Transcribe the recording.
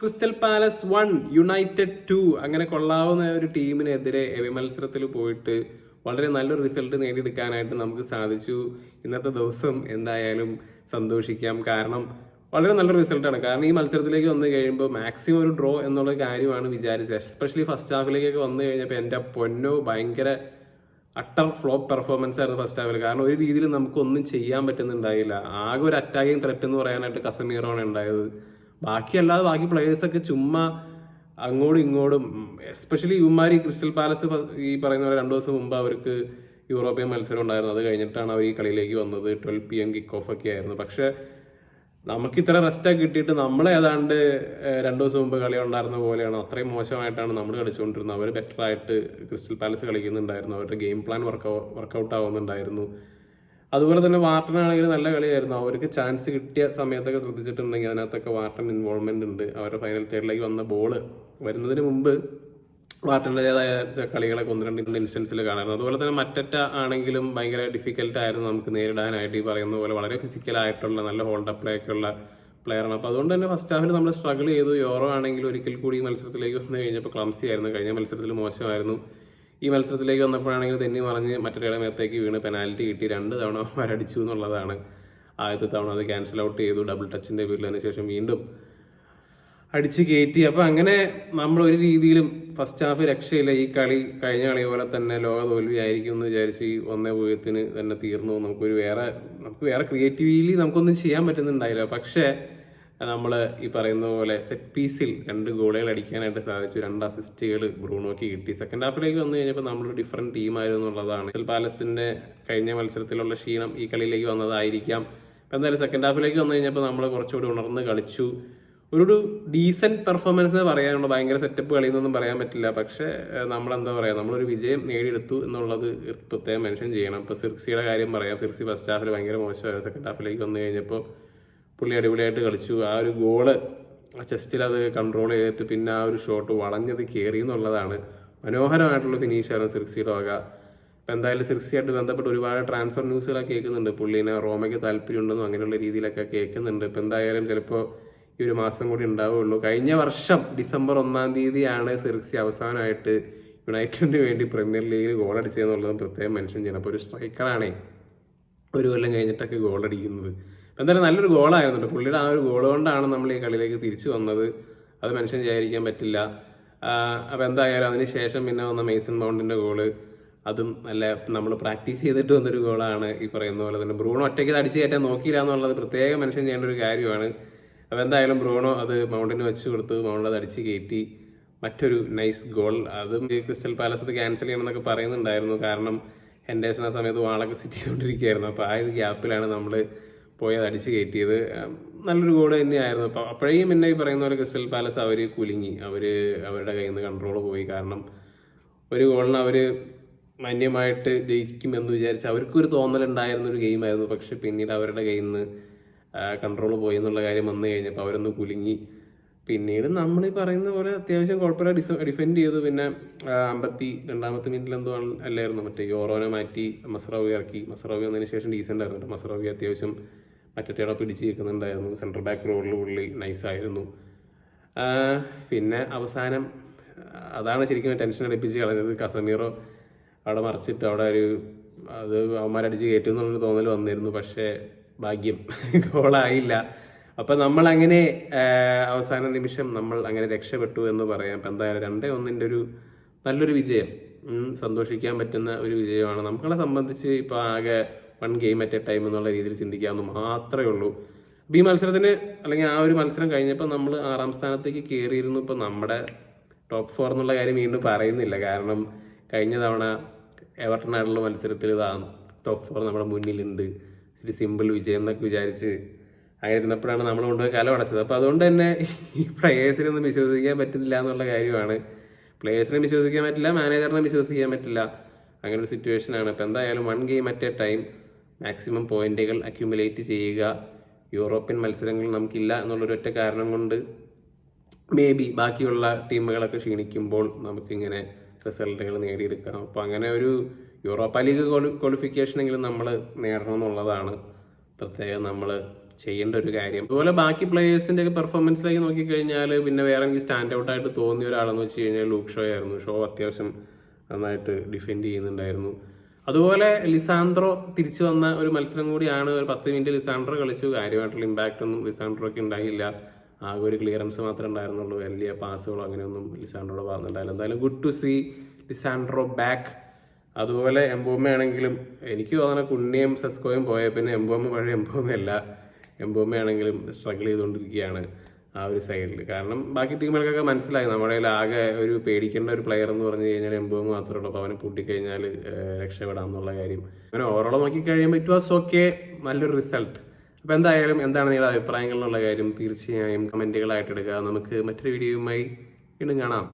Crystal Palace one United two അങ്ങനെ കൊള്ളാവുന്ന ഒരു ടീമിനെതിരെ എവി മത്സരത്തിൽ പോയിട്ട് വളരെ നല്ലൊരു റിസൾട്ട് നേടിയെടുക്കാനായിട്ട് നമുക്ക് സാധിച്ചു. ഇന്നത്തെ ദിവസം എന്തായാലും സന്തോഷിക്കാം. കാരണം വളരെ നല്ലൊരു റിസൾട്ടാണ്. കാരണം ഈ മത്സരത്തിലേക്ക് വന്നു കഴിയുമ്പോൾ മാക്സിമം ഒരു ഡ്രോ എന്നുള്ള കാര്യമാണ് വിചാരിച്ചത്. എസ്പെഷ്യലി ഫസ്റ്റ് ഹാഫിലേക്കൊക്കെ വന്നു കഴിഞ്ഞപ്പോൾ എന്റെ പൊന്നോ ഭയങ്കര അട്ടർ ഫ്ലോപ്പ് പെർഫോമൻസ് ആയിരുന്നു ഫസ്റ്റ് ഹാഫിൽ. കാരണം ഒരു രീതിയിൽ നമുക്കൊന്നും ചെയ്യാൻ പറ്റുന്നുണ്ടായില്ല. ആകെ ഒരു അറ്റാക്കിങ് ത്രെറ്റ് എന്ന് പറയാനായിട്ട് കസമീറോണ് ഉണ്ടായത്. ബാക്കി അല്ലാതെ ബാക്കി പ്ലെയേഴ്സ് ഒക്കെ ചുമ്മാ അങ്ങോട്ടും ഇങ്ങോട്ടും എസ്പെഷ്യലി ഇവന്മാർ ക്രിസ്റ്റൽ പാലസ് ഈ പറയുന്ന പോലെ രണ്ടു ദിവസം മുമ്പ് അവർക്ക് യൂറോപ്യൻ മത്സരം ഉണ്ടായിരുന്നു അത് കഴിഞ്ഞിട്ടാണ് അവർ ഈ കളിയിലേക്ക് വന്നത്. Twelve P M kick off ഒക്കെ ആയിരുന്നു. പക്ഷെ നമുക്ക് ഇത്ര റെസ്റ്റൊക്കെ കിട്ടിയിട്ട് നമ്മൾ ഏതാണ്ട് രണ്ടു ദിവസം മുമ്പ് കളി ഉണ്ടായിരുന്ന പോലെയാണ്. അത്രയും മോശമായിട്ടാണ് നമ്മൾ കളിച്ചുകൊണ്ടിരുന്നത്. അവർ ബെറ്റർ ആയിട്ട് ക്രിസ്റ്റൽ പാലസ് കളിക്കുന്നുണ്ടായിരുന്നു. അവരുടെ ഗെയിം പ്ലാൻ വർക്ക് വർക്കൗട്ട് ആവുന്നുണ്ടായിരുന്നു. അതുപോലെ തന്നെ വാർട്ടനാണെങ്കിൽ നല്ല കളിയായിരുന്നു. അവർക്ക് ചാൻസ് കിട്ടിയ സമയത്തൊക്കെ ശ്രദ്ധിച്ചിട്ടുണ്ടെങ്കിൽ അതിനകത്തൊക്കെ വാർട്ടൻ ഇൻവോൾവ്മെന്റ് ഉണ്ട്. അവരുടെ ഫൈനൽ തേർഡിലേക്ക് വന്ന ബോൾ വരുന്നതിന് മുമ്പ് വാർട്ടന്റെതായ കളികളൊക്കെ ഒന്ന് രണ്ട് ഇൻസ്റ്റൻസിൽ കാണാറുണ്ട് അതുപോലെ തന്നെ മറ്ററ്റ ആണെങ്കിലും ഭയങ്കര ഡിഫിക്കൽട്ട് ആയിരുന്നു നമുക്ക് നേരിടാനായിട്ട്. ഈ പറയുന്ന പോലെ വളരെ ഫിസിക്കലായിട്ടുള്ള നല്ല ഹോൾഡപ്പ് പ്ലേ ഒക്കെ ഉള്ള പ്ലെയറാണ് അപ്പോൾ അതുകൊണ്ട് തന്നെ ഫസ്റ്റ് ഹാഫിൽ നമ്മൾ സ്ട്രഗിൾ ചെയ്തു. യോറോ ആണെങ്കിൽ ഒരിക്കൽ കൂടി മത്സരത്തിലേക്ക് വന്നു കഴിഞ്ഞപ്പോൾ ക്ലംസി ആയിരുന്നു. കഴിഞ്ഞ മത്സരത്തിൽ മോശമായിരുന്നു. ഈ മത്സരത്തിലേക്ക് വന്നപ്പോഴാണെങ്കിൽ തെന്നി മറിഞ്ഞ് മറ്റൊരാളെ മേത്തേക്ക് വീണ് പെനാൽറ്റി കിട്ടി. രണ്ട് തവണ വരടിച്ചു എന്നുള്ളതാണ്. ആദ്യത്തെ തവണ അത് ക്യാൻസൽ ഔട്ട് ചെയ്തു. ഡബിൾ ടച്ചിന്റെ പേരിൽ അതിന് ശേഷം വീണ്ടും അടിച്ച് കയറ്റി. അപ്പോൾ അങ്ങനെ നമ്മൾ ഒരു രീതിയിലും ഫസ്റ്റ് ഹാഫ് രക്ഷയില്ല. ഈ കളി കഴിഞ്ഞ കളി പോലെ തന്നെ ലോക തോൽവി ആയിരിക്കും എന്ന് വിചാരിച്ച് ഈ ഒന്നേ പൂജ്യത്തിന് തന്നെ തീർന്നു. നമുക്കൊരു വേറെ നമുക്ക് വേറെ ക്രിയേറ്റീവ്ലി നമുക്കൊന്നും ചെയ്യാൻ പറ്റുന്നുണ്ടായില്ല. പക്ഷേ നമ്മൾ ഈ പറയുന്ന പോലെ സെറ്റ് പീസിൽ രണ്ട് ഗോളുകൾ അടിക്കാനായിട്ട് സാധിച്ചു. രണ്ട് അസിസ്റ്റുകൾ ബ്രൂണോക്ക് കിട്ടി. സെക്കൻഡ് ഹാഫിലേക്ക് വന്നു കഴിഞ്ഞപ്പോൾ നമ്മൾ ഡിഫറെന്റ് ടീമായിരുന്നു എന്നുള്ളതാണ്. പാലസിന്റെ കഴിഞ്ഞ മത്സരത്തിലുള്ള ക്ഷീണം ഈ കളിയിലേക്ക് വന്നതായിരിക്കാം. ഇപ്പം എന്തായാലും സെക്കൻഡ് ഹാഫിലേക്ക് വന്നു കഴിഞ്ഞപ്പോൾ നമ്മൾ കുറച്ചുകൂടി ഉണർന്ന് കളിച്ചു. ഒരു ഡീസന്റ് പെർഫോമൻസ് പറയാനുള്ള ഭയങ്കര സെറ്റപ്പ് കളിയെന്നൊന്നും പറയാൻ പറ്റില്ല. പക്ഷേ നമ്മളെന്താ പറയുക നമ്മളൊരു വിജയം നേടിയെടുത്തു എന്നുള്ളത് പ്രത്യേകം മെൻഷൻ ചെയ്യണം. ഇപ്പോൾ സിർക്സിയുടെ കാര്യം പറയാം. സിർക്സി ഫസ്റ്റ് ഹാഫിൽ ഭയങ്കര മോശമായിരുന്നു. സെക്കൻഡ് ഹാഫിലേക്ക് വന്നു കഴിഞ്ഞപ്പോൾ പുള്ളി അടിപൊളിയായിട്ട് കളിച്ചു. ആ ഒരു ഗോൾ ആ ചെസ്റ്റിൽ അത് കൺട്രോൾ ചെയ്തിട്ട് പിന്നെ ആ ഒരു ഷോട്ട് വളഞ്ഞത് കയറി എന്നുള്ളതാണ്. മനോഹരമായിട്ടുള്ള ഫിനിഷായിരുന്നു സിർക്സിയുടെ വക. ഇപ്പം എന്തായാലും സിർക്സിയായിട്ട് ബന്ധപ്പെട്ട് ഒരുപാട് ട്രാൻസ്ഫർ ന്യൂസുകളൊക്കെ കേൾക്കുന്നുണ്ട്. പുള്ളീനെ റോമയ്ക്ക് താല്പര്യമുണ്ടെന്നും അങ്ങനെയുള്ള രീതിയിലൊക്കെ കേൾക്കുന്നുണ്ട്. ഇപ്പം എന്തായാലും ചിലപ്പോൾ ഈ ഒരു മാസം കൂടി ഉണ്ടാവുള്ളൂ കഴിഞ്ഞ വർഷം ഡിസംബർ ഒന്നാം തീയതിയാണ് സിർക്സി അവസാനമായിട്ട് യുണൈറ്റഡിന് വേണ്ടി പ്രീമിയർ ലീഗിൽ ഗോൾ അടിച്ചതെന്നുള്ളതും പ്രത്യേകം മെൻഷൻ ചെയ്യണം. അപ്പോൾ ഒരു സ്ട്രൈക്കറാണേ ഒരു കൊല്ലം കഴിഞ്ഞിട്ടൊക്കെ അപ്പം എന്തായാലും നല്ലൊരു ഗോളായിരുന്നുണ്ട് പുള്ളിയുടെ ആ ഒരു ഗോൾ കൊണ്ടാണ് നമ്മൾ ഈ കളിയിലേക്ക് തിരിച്ചു വന്നത്. അത് മെൻഷൻ ചെയ്യാതിരിക്കാൻ പറ്റില്ല. അപ്പം എന്തായാലും അതിന് ശേഷം പിന്നെ വന്ന മെയ്സൺ മൗണ്ടിന്റെ ഗോൾ. അതും നല്ല നമ്മൾ പ്രാക്ടീസ് ചെയ്തിട്ട് വന്നൊരു ഗോളാണ് ഈ പറയുന്ന പോലെ തന്നെ. ബ്രൂണോ ഒറ്റയ്ക്ക് അടിച്ച് കയറ്റാൻ നോക്കിയില്ല എന്നുള്ളത് പ്രത്യേകം മെൻഷൻ ചെയ്യേണ്ട ഒരു കാര്യമാണ്. അപ്പോൾ എന്തായാലും ബ്രൂണോ അത് മൗണ്ടിന് വെച്ച് കൊടുത്തു. മൗണ്ട് അത് അടിച്ച് കയറ്റി. മറ്റൊരു നൈസ് ഗോൾ. അതും ക്രിസ്റ്റൽ പാലസ് അത് ക്യാൻസൽ ചെയ്യണമെന്നൊക്കെ പറയുന്നുണ്ടായിരുന്നു. കാരണം ഹെൻഡേഴ്സൺ ആ സമയത്ത് വാളൊക്കെ സെറ്റ് ചെയ്തുകൊണ്ടിരിക്കുകയായിരുന്നു. അപ്പോൾ ആ ഒരു ഗ്യാപ്പിലാണ് നമ്മൾ പോയി അത് അടിച്ച് കയറ്റിയത് നല്ലൊരു ഗോൾ തന്നെയായിരുന്നു. അപ്പോൾ അപ്പോഴേയും പിന്നെ ഈ പറയുന്ന പോലെ ക്രിസ്റ്റൽ പാലസ് അവർ കുലുങ്ങി. അവർ അവരുടെ കയ്യിൽ നിന്ന് കൺട്രോൾ പോയി. കാരണം ഒരു ഗോളിന് അവർ മാന്യമായിട്ട് ജയിക്കുമെന്ന് വിചാരിച്ച് അവർക്കൊരു തോന്നലുണ്ടായിരുന്ന ഒരു ഗെയിമായിരുന്നു പക്ഷെ പിന്നീട് അവരുടെ കയ്യിൽ നിന്ന് കൺട്രോൾ പോയി എന്നുള്ള കാര്യം വന്നു കഴിഞ്ഞപ്പോൾ അവരൊന്ന് കുലുങ്ങി. പിന്നീട് നമ്മൾ ഈ പറയുന്ന പോലെ അത്യാവശ്യം കുഴപ്പമില്ല ഡിസ ഡിഫെൻഡ് ചെയ്തു. പിന്നെ അമ്പത്തി രണ്ടാമത്തെ മിനിറ്റിൽ എന്തോ അല്ലായിരുന്നു. മറ്റേ യോറോനെ മാറ്റി മസ്റോവി ഇറക്കി. മസ്റോവി വന്നതിന് ശേഷം ഡീസന്റ് ആയിരുന്നു. മസറാവി അത്യാവശ്യം മറ്റേടെ പിടിച്ച് നിൽക്കുന്നുണ്ടായിരുന്നു സെൻട്രൽ ബാക്ക് റോഡിൽ പുള്ളി നൈസായിരുന്നു. പിന്നെ അവസാനം അതാണ് ശരിക്കും ടെൻഷൻ അടിപ്പിച്ച് കളഞ്ഞത്. കസമീറോ അവിടെ മറിച്ചിട്ട് അവിടെ ഒരു അത് അവന്മാരടിച്ച് കയറ്റും എന്നുള്ളൊരു തോന്നൽ വന്നിരുന്നു. പക്ഷേ ഭാഗ്യം ഗോളായില്ല. അപ്പം നമ്മൾ അങ്ങനെ അവസാന നിമിഷം നമ്മൾ അങ്ങനെ രക്ഷപ്പെട്ടു എന്ന് പറയാം. അപ്പം എന്തായാലും രണ്ടേ ഒന്നിന്റെ ഒരു നല്ലൊരു വിജയം. സന്തോഷിക്കാൻ പറ്റുന്ന ഒരു വിജയമാണ്. നമ്മളെ സംബന്ധിച്ച് ഇപ്പോൾ ആകെ one game at a time എന്നുള്ള രീതിയിൽ ചിന്തിക്കാവുന്ന മാത്രമേ ഉള്ളൂ. ഈ മത്സരത്തിന് അല്ലെങ്കിൽ ആ ഒരു മത്സരം കഴിഞ്ഞപ്പോൾ നമ്മൾ ആറാം സ്ഥാനത്തേക്ക് കയറിയിരുന്നു. ഇപ്പം നമ്മുടെ ടോപ്പ് ഫോർ എന്നുള്ള കാര്യം വീണ്ടും പറയുന്നില്ല. കാരണം കഴിഞ്ഞ തവണ എവർട്ടനായിട്ടുള്ള മത്സരത്തിൽ ഇതാ ടോപ്പ് ഫോർ നമ്മുടെ മുന്നിലുണ്ട്. ഇച്ചിരി സിമ്പിൾ വിജയം എന്നൊക്കെ വിചാരിച്ച് അങ്ങനെ ഇരുന്നപ്പോഴാണ് നമ്മൾ കൊണ്ടുപോയി കല അടച്ചത് അപ്പോൾ അതുകൊണ്ട് തന്നെ ഈ പ്ലെയേഴ്സിനൊന്നും വിശ്വസിക്കാൻ പറ്റുന്നില്ല എന്നുള്ള കാര്യമാണ്. പ്ലെയേഴ്സിനെ വിശ്വസിക്കാൻ പറ്റില്ല മാനേജറിനെ വിശ്വസിക്കാൻ പറ്റില്ല. അങ്ങനെ ഒരു സിറ്റുവേഷൻ ആണ്. അപ്പോൾ എന്തായാലും one game at a time maximum പോയിന്റുകൾ അക്യുമുലേറ്റ് ചെയ്യുക. യൂറോപ്യൻ മത്സരങ്ങൾ നമുക്കില്ല എന്നുള്ളൊരു ഒറ്റ കാരണം കൊണ്ട് മേ ബി ബാക്കിയുള്ള ടീമുകളൊക്കെ ക്ഷീണിക്കുമ്പോൾ നമുക്കിങ്ങനെ റിസൾട്ടുകൾ നേടിയെടുക്കാം. അപ്പോൾ അങ്ങനെ ഒരു യൂറോപ്പ ലീഗ് ക്വാളിഫിക്കേഷനെങ്കിലും നമ്മൾ നേടണം എന്നുള്ളതാണ് പ്രത്യേകം നമ്മൾ ചെയ്യേണ്ട ഒരു കാര്യം. അതുപോലെ ബാക്കി പ്ലേയേഴ്സിന്റെ ഒക്കെ പെർഫോമൻസിലേക്ക് നോക്കിക്കഴിഞ്ഞാൽ പിന്നെ വേറെ എനിക്ക് സ്റ്റാൻഡ് ഔട്ട് ആയിട്ട് തോന്നിയ ഒരാളെന്ന് വെച്ച് കഴിഞ്ഞാൽ ലൂക്ക് ഷോ ആയിരുന്നു ഷോ അത്യാവശ്യം നന്നായിട്ട് ഡിഫെൻഡ് ചെയ്യുന്നുണ്ടായിരുന്നു. അതുപോലെ ലിസാൻഡ്രോ തിരിച്ചു വന്ന ഒരു മത്സരം കൂടിയാണ് ഒരു പത്ത് മിനിറ്റ് ലിസാൻഡ്രോ കളിച്ചു. കാര്യമായിട്ടുള്ള ഇമ്പാക്റ്റ് ഒന്നും ലിസാൻഡ്രോക്ക് ഉണ്ടായില്ല. ആകെ ഒരു ക്ലിയറൻസ് മാത്രമേ ഉണ്ടായിരുന്നുള്ളൂ. വലിയ പാസുകളോ അങ്ങനെയൊന്നും ലിസാൻഡ്രോയുടെ ഭാഗത്തുണ്ടായില്ല എന്തായാലും good to see Lisandro back അതുപോലെ എംബോമ ആണെങ്കിലും എനിക്ക് തോന്നുന്ന കുണ്ണിയും സെസ്കോയും പോയ പിന്നെ എംബോമ പഴയ എംബോമയല്ല എംബോമയാണെങ്കിലും സ്ട്രഗിൾ ചെയ്തുകൊണ്ടിരിക്കുകയാണ്. ആ ഒരു സൈഡിൽ കാരണം ബാക്കി ടീമുകൾക്കൊക്കെ മനസ്സിലായി. നമ്മുടെ ആകെ ഒരു പേടിക്കേണ്ട ഒരു പ്ലെയർ എന്ന് പറഞ്ഞു കഴിഞ്ഞാൽ എംബോ മാത്രമേ ഉള്ളൂ. അപ്പോൾ അവനെ പൂട്ടിക്കഴിഞ്ഞാൽ രക്ഷപ്പെടാം എന്നുള്ള കാര്യം. അങ്ങനെ ഓവറോൾ നോക്കി കഴിയുമ്പോൾ ഇറ്റ് വാസ് ഓക്കെ നല്ലൊരു റിസൾട്ട് അപ്പോൾ എന്തായാലും എന്താണ് നിങ്ങളുടെ അഭിപ്രായങ്ങൾ എന്നുള്ള കാര്യം? തീർച്ചയായും കമന്റുകളായിട്ട് എടുക്കുക നമുക്ക് മറ്റൊരു വീഡിയോയുമായി വീണ്ടും കാണാം.